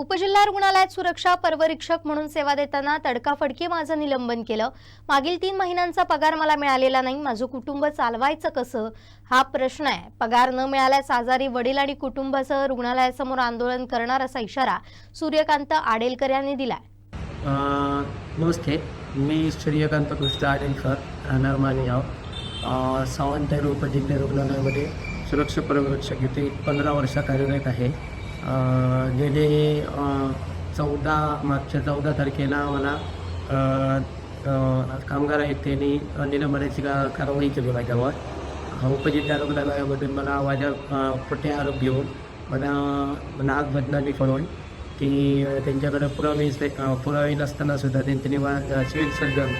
उपजिल्हा रुग्णालयात सुरक्षा पर्वरीक्षक म्हणून सेवा देताना तडकाफडकी माझं निलंबन केलं. मागील तीन महिन्यांचा पगार मला मिळालेला नाही. माझं कुटुंब चालवायचं कसं? हा प्रश्न आहे. पगार न मिळाल्यास आजारी वडील आणि कुटुंबासह रुग्णालयासमोर आंदोलन करणार असा इशारा सूर्यकांत आडेलकर यांनी दिलाय. नमस्ते. मी सूर्यकांत कृष्ण आडेलकर राहणार मानेगाव सावंत उपजिल्हा रुग्णालयामध्ये सुरक्षा पर्यवेक्षक इथे पंधरा वर्ष कार्यरत आहे. जे जे चौदा मागच्या चौदा तारखेला मला कामगार आहेत त्यांनी निलंबनाची का कारवाई केली माझ्यावर. उपजित उपजिल्हा मला माझ्या अ, खोटे आरोप घेऊन मला नाग बदनामी करून की त्यांच्याकडं त्यांच्याकडे पुरावे पुरावे नसताना सुद्धा त्यांच्यानी मला सिव्हिल सर्जन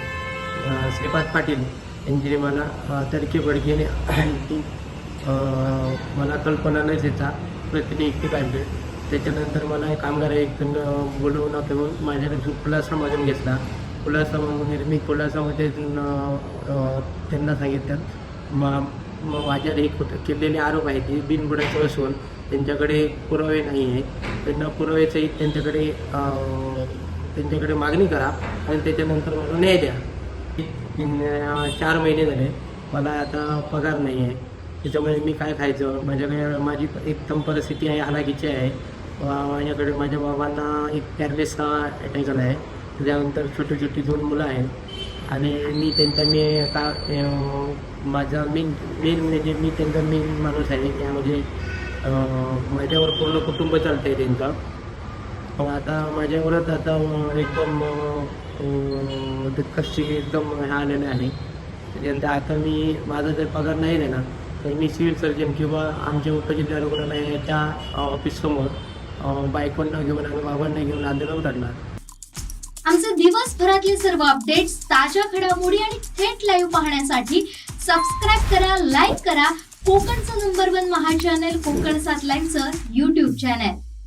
श्रीपाद पाटील यांच्यानी मला तडकी बडकीने ती मला कल्पना न देता प्रतिनियुक्ती पाहिजे त्याच्यानंतर मला कामगार एक बोलवून करून माझ्याकडे खुलासा मागून घेतला. खुलासा मागून मी खुलासामध्ये त्यांना सांगितलं. मा माझ्यावर एक होतं केलेले आरोप आहेत. ते बिनबुडाचं असून त्यांच्याकडे पुरावे नाही आहेत. त्यांना पुराव्याचे त्यांच्याकडे त्यांच्याकडे मागणी करा आणि त्याच्यानंतर मला न्याय द्या. तीन- चार महिने झाले. मला आता पगार नाही आहे. त्याच्यामुळे मी काय खायचं? माझ्याकडे माझी एकदम परिस्थिती आहे हालाकीची आहे. माझ्याकडे माझ्या बाबांना एक पॅरलेसचा अटॅक झाला आहे. त्याच्यानंतर छोटी छोटी दोन मुलं आहेत. आणि मी त्यांचा मी आता माझा मेन मेन म्हणजे मी त्यांचा मेन माणूस आहे. त्यामध्ये माझ्यावर पूर्ण कुटुंब चालतं आहे त्यांचं आता माझ्यावरच आता एकदम अं, कशी एकदम हे आलेलं आहे. त्याच्यानंतर आता मी माझा जर पगार नाही देणार तर मी सिव्हिल सर्जन किंवा आमच्या उपजिल्हा रुग्णालयाच्या ऑफिससमोर न घेऊन आणि बाबांना घेऊन आंदोलन उतरणार आमचे दिवसभरातले सर्व अपडेट्स ताज्या घडामोडी आणि थेट लाईव्ह पाहण्यासाठी सबस्क्राईब करा लाईक करा. कोकणचं number one Maha channel Konkan सात लाईव्हचं युट्यूब चॅनल